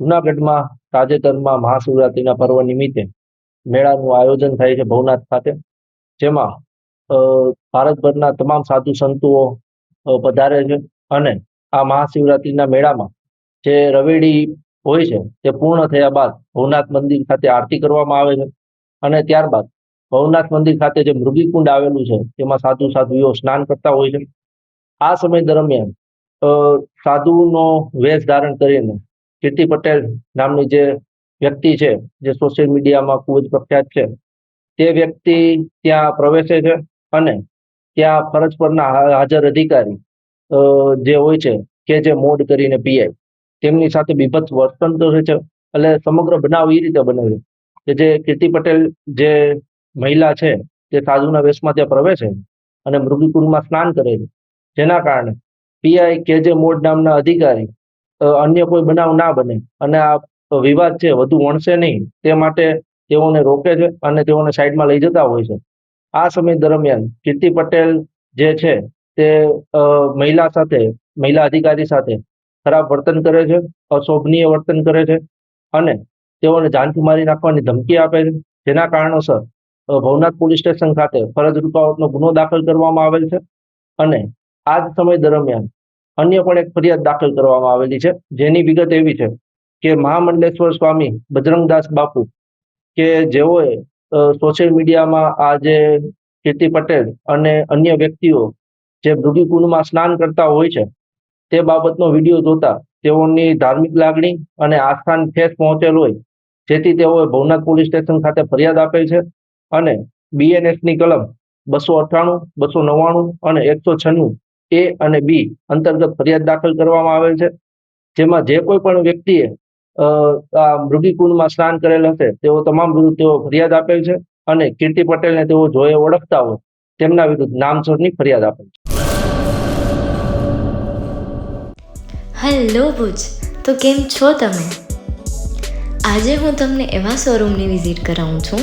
જુનાગઢમાં તાજેતરમાં મહાશિવરાત્રિના પર્વ નિમિત્તે મેળાનું આયોજન થાય છે ભવનાથ ખાતે, જેમાં ભારતભરના તમામ સાધુ સંતુઓ પધારે છે અને આ મહાશિવરાત્રિના મેળામાં જે રવેડી હોય છે તે પૂર્ણ થયા બાદ ભવનાથ મંદિર ખાતે આરતી કરવામાં આવે છે અને ત્યારબાદ ભવનાથ મંદિર ખાતે જે મૃગીકુંડ આવેલું છે તેમાં સાધુ સાધુઓ સ્નાન કરતા હોય છે. આ સમય દરમિયાન સાધુનો વેશ ધારણ કરીને કીર્તિ પટેલ નામની જે વ્યક્તિ છે, જે સોશિયલ મીડિયામાં ખૂબ જ પ્રખ્યાત છે, તે વ્યક્તિ ત્યાં પ્રવેશે છે અને ત્યાં ફરજ પરના હાજર અધિકારી જે હોય છે, કે જે મોડ કરીને પીઆઈ તેમની સાથે બીભત્સ વર્તન કરે છે એટલે સમગ્ર બનાવ એ રીતે બને છે. કે જે કીર્તિ પટેલ જે મહિલા છે, તે સાધુના વેશમાં ત્યાં પ્રવેશે અને મૃગીકુંડમાં સ્નાન કરે છે. જેના કારણે પીઆઈ કે જે મોડ નામના અધિકારી અન્ય કોઈ બનાવ ના બને. અને આ વિવાદ છે, વધુ વણશે નહીં. તે માટે તેઓને રોકે છે અને તેઓને સાઈડમાં લઈ જતા હોય છે. આ સમય દરમિયાન કીર્તિ પટેલ જે છે, તે મહિલા સાથે, મહિલા અધિકારી સાથે ખરાબ વર્તન કરે છે, અશોભનીય વર્તન કરે છે અને તેઓને જાનથી મારી નાખવાની ધમકી આપે છે. જેના કારણોસર ભવનાથ પોલીસ સ્ટેશન ખાતે ફરજ રૂકાવટનો ગુનો દાખલ કરવામાં આવેલ છે. અને આ જ સમય દરમિયાન અન્ય પણ એક ફરિયાદ દાખલ કરવામાં આવેલી છે. જેની વિગત એવી છે કે મહામંડલેશ્વર સ્વામી બજરંગદાસ બાપુ કે જેઓએ સોશિયલ મીડિયામાં આ જે કીર્તિ પટેલ અને અન્ય વ્યક્તિઓ જે મૃગીકુંડમાં સ્નાન કરતા હોય છે, તે બાબતનો વીડિયો જોતા તેઓની ધાર્મિક લાગણી અને આસ્થાન ઠેસ પહોંચેલ હોય, જેથી તેઓએ ભવનાથ પોલીસ સ્ટેશન ખાતે ફરિયાદ આપેલ છે અને બીએનએસની કલમ બસો અઠ્ઠાણું, બસો નવ્વાણું અને એકસો છન્નું એ અને બી અંતર્ગત ફરિયાદ દાખલ કરવામાં આવેલ છે. જેમાં જે કોઈ પણ વ્યક્તિએ આ મૃગીકુંડમાં સ્નાન કરેલ હશે, તેઓ તમામ વિરુદ્ધ તેઓ ફરિયાદ આપેલ છે અને કીર્તિ પટેલને તેઓ જોએ ઓળખતા હોય, તેમના વિરુદ્ધ નામસરની ફરિયાદ આપેલ છે. હેલો ભુજ, તો કેમ છો તમે? આજે હું તમને એવા શોરૂમની વિઝિટ કરાવું છું